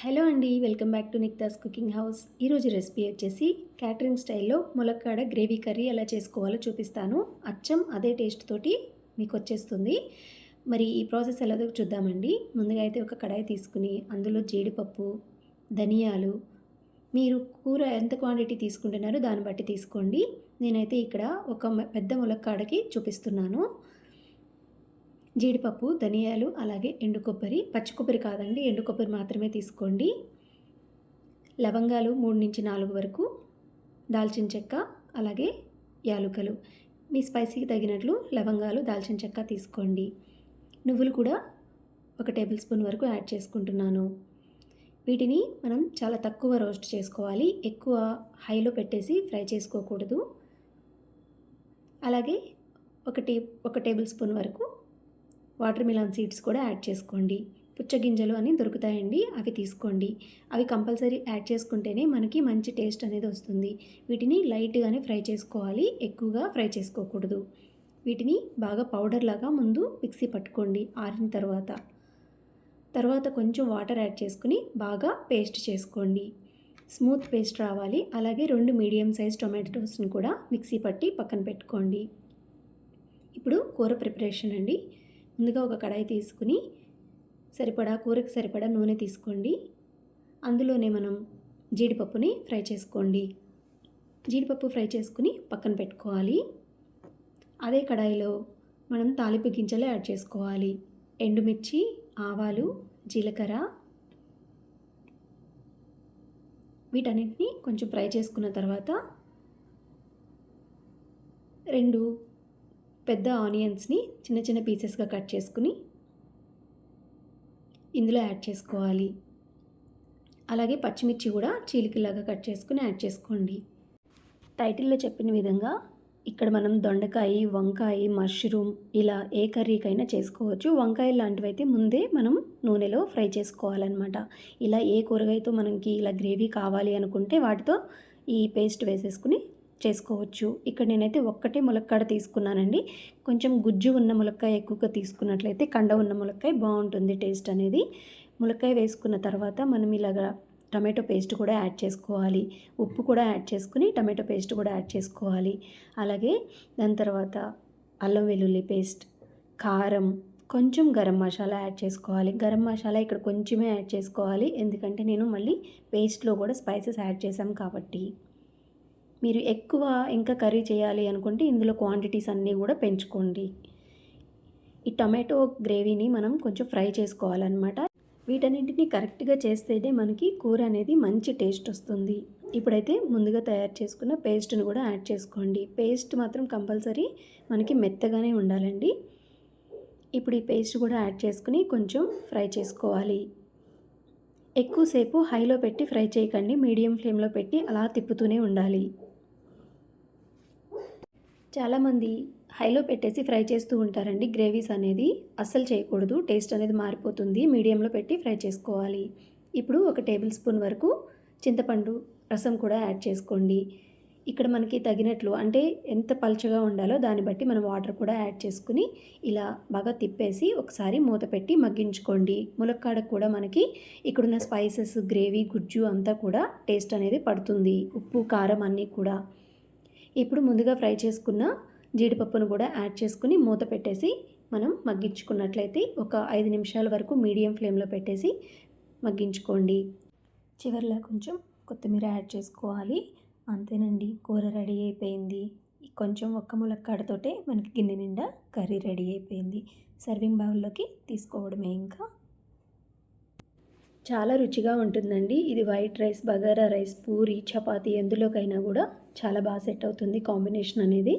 Hello అండి welcome back to Niktha's cooking house. ఈరోజు recipe వచ్చేసి క్యాటరింగ్ స్టైల్లో ములక్కాడ గ్రేవీ కర్రీ ఎలా చేసుకోవాలో చూపిస్తాను. అచ్చం అదే టేస్ట్ తోటి మీకు వచ్చేస్తుంది. మరి ఈ ప్రాసెస్ ఎలా చూద్దామండి. ముందుగా అయితే ఒక కడాయి తీసుకుని అందులో జీడిపప్పు ధనియాలు మీరు కూర ఎంత క్వాంటిటీ తీసుకుంటున్నారో దాన్ని బట్టి తీసుకోండి. నేనైతే ఇక్కడ ఒక పెద్ద ములక్కాడకి చూపిస్తున్నాను. జీడిపప్పు ధనియాలు అలాగే ఎండు కొబ్బరి. పచ్చి కొబ్బరి కాదండి ఎండు కొబ్బరి మాత్రమే తీసుకోండి. లవంగాలు మూడు నుంచి నాలుగు వరకు దాల్చిన చెక్క అలాగే యాలుకలు. మీ స్పైసీకి తగినట్లు లవంగాలు దాల్చిన చెక్క తీసుకోండి. నువ్వులు కూడా ఒక టేబుల్ స్పూన్ వరకు యాడ్ చేసుకుంటున్నాను. వీటిని మనం చాలా తక్కువ రోస్ట్ చేసుకోవాలి. ఎక్కువ హైలో పెట్టేసి ఫ్రై చేసుకోకూడదు. అలాగే ఒక ఒక టేబుల్ స్పూన్ వరకు వాటర్ మిలాన్ సీడ్స్ కూడా యాడ్ చేసుకోండి. పుచ్చగింజలు అని దొరుకుతాయండి అవి తీసుకోండి. అవి కంపల్సరీ యాడ్ చేసుకుంటేనే మనకి మంచి టేస్ట్ అనేది వస్తుంది. వీటిని లైట్గానే ఫ్రై చేసుకోవాలి ఎక్కువగా ఫ్రై చేసుకోకూడదు. వీటిని బాగా పౌడర్ లాగా ముందు మిక్సీ పట్టుకోండి ఆరిన తర్వాత. తర్వాత కొంచెం వాటర్ యాడ్ చేసుకుని బాగా పేస్ట్ చేసుకోండి. స్మూత్ పేస్ట్ రావాలి అలాగే రెండు మీడియం సైజ్ టొమాటోస్ని కూడా మిక్సీ పట్టి పక్కన పెట్టుకోండి. ఇప్పుడు కూర ప్రిపరేషన్ అండి. ముందుగా ఒక కడాయి తీసుకుని సరిపడా కూరకు సరిపడా నూనె తీసుకోండి. అందులోనే మనం జీడిపప్పుని ఫ్రై చేసుకోండి. జీడిపప్పు ఫ్రై చేసుకుని పక్కన పెట్టుకోవాలి. అదే కడాయిలో మనం తాలింపు గింజలు యాడ్ చేసుకోవాలి. ఎండుమిర్చి ఆవాలు జీలకర్ర వీటన్నిటిని కొంచెం ఫ్రై చేసుకున్న తర్వాత రెండు పెద్ద ఆనియన్స్ని చిన్న చిన్న పీసెస్గా కట్ చేసుకుని ఇందులో యాడ్ చేసుకోవాలి. అలాగే పచ్చిమిర్చి కూడా చీలికలాగా కట్ చేసుకుని యాడ్ చేసుకోండి. టైటిల్లో చెప్పిన విధంగా ఇక్కడ మనం దొండకాయ వంకాయ మష్రూమ్ ఇలా ఏ కర్రీకైనా చేసుకోవచ్చు. వంకాయ లాంటివి అయితే ముందే మనం నూనెలో ఫ్రై చేసుకోవాలన్నమాట. ఇలా ఏ కూరగాయతో మనకి ఇలా గ్రేవీ కావాలి అనుకుంటే వాటితో ఈ పేస్ట్ వేసేసుకుని చేసుకోవచ్చు. ఇక్కడ నేనైతే ఒక్కటే ములక్కాడ తీసుకున్నానండి. కొంచెం గుజ్జు ఉన్న ములక్కాయ ఎక్కువగా తీసుకున్నట్లయితే కండ ఉన్న ములక్కాయ బాగుంటుంది టేస్ట్ అనేది. ములక్కాయ వేసుకున్న తర్వాత మనం ఇలాగా టమాటో పేస్ట్ కూడా యాడ్ చేసుకోవాలి. ఉప్పు కూడా యాడ్ చేసుకుని టమాటో పేస్ట్ కూడా యాడ్ చేసుకోవాలి. అలాగే దాని తర్వాత అల్లం వెల్లుల్లి పేస్ట్ కారం కొంచెం గరం మసాలా యాడ్ చేసుకోవాలి. గరం మసాలా ఇక్కడ కొంచెమే యాడ్ చేసుకోవాలి. ఎందుకంటే నేను మళ్ళీ పేస్ట్లో కూడా స్పైసెస్ యాడ్ చేశాం కాబట్టి. మీరు ఎక్కువ ఇంకా కర్రీ చేయాలి అనుకుంటే ఇందులో క్వాంటిటీస్ అన్నీ కూడా పెంచుకోండి. ఈ టమాటో గ్రేవీని మనం కొంచెం ఫ్రై చేసుకోవాలన్నమాట. వీటన్నింటిని కరెక్ట్గా చేస్తేనే మనకి కూర అనేది మంచి టేస్ట్ వస్తుంది. ఇప్పుడైతే ముందుగా తయారు చేసుకున్న పేస్ట్ని కూడా యాడ్ చేసుకోండి. పేస్ట్ మాత్రం కంపల్సరీ మనకి మెత్తగానే ఉండాలండి. ఇప్పుడు ఈ పేస్ట్ కూడా యాడ్ చేసుకుని కొంచెం ఫ్రై చేసుకోవాలి. ఎక్కువసేపు హైలో పెట్టి ఫ్రై చేయకండి. మీడియం ఫ్లేమ్లో పెట్టి అలా తిప్పుతూనే ఉండాలి. చాలామంది హైలో పెట్టేసి ఫ్రై చేస్తూ ఉంటారండి. గ్రేవీస్ అనేది అస్సలు చేయకూడదు. టేస్ట్ అనేది మారిపోతుంది. మీడియంలో పెట్టి ఫ్రై చేసుకోవాలి. ఇప్పుడు ఒక టేబుల్ స్పూన్ వరకు చింతపండు రసం కూడా యాడ్ చేసుకోండి. ఇక్కడ మనకి తగినట్లు అంటే ఎంత పలుచగా ఉండాలో దాన్ని బట్టి మనం వాటర్ కూడా యాడ్ చేసుకుని ఇలా బాగా తిప్పేసి ఒకసారి మూత పెట్టి మగ్గించుకోండి. ములక్కాడ కూడా మనకి ఇక్కడున్న స్పైసెస్ గ్రేవీ గుజ్జు అంతా కూడా టేస్ట్ అనేది పడుతుంది. ఉప్పు కారం అన్నీ కూడా. ఇప్పుడు ముందుగా ఫ్రై చేసుకున్న జీడిపప్పును కూడా యాడ్ చేసుకుని మూత పెట్టేసి మనం మగ్గించుకున్నట్లయితే ఒక ఐదు నిమిషాల వరకు మీడియం ఫ్లేమ్లో పెట్టేసి మగ్గించుకోండి. చివరిలో కొంచెం కొత్తిమీర యాడ్ చేసుకోవాలి. అంతేనండి కూర రెడీ అయిపోయింది. కొంచెం ఒక్క ములక్కాడతోటే మనకి గిన్నె నిండా కర్రీ రెడీ అయిపోయింది. సర్వింగ్ బౌల్లోకి తీసుకోవడమే ఇంకా. చాలా రుచిగా ఉంటుందండి. ఇది white rice bagara rice puri chapati ఎందులోకైనా కూడా చాలా బాగా సెట్ అవుతుంది కాంబినేషన్ అనేది.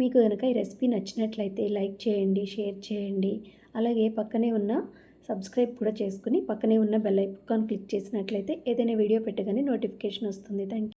మీకు కనుక ఈ రెసిపీ నచ్చినట్లయితే లైక్ చేయండి షేర్ చేయండి. అలాగే పక్కనే ఉన్న సబ్స్క్రైబ్ కూడా చేసుకుని పక్కనే ఉన్న బెల్ ఐకాన్ క్లిక్ చేసినట్లయితే ఏదైనా వీడియో పెట్టగానే నోటిఫికేషన్ వస్తుంది. థ్యాంక్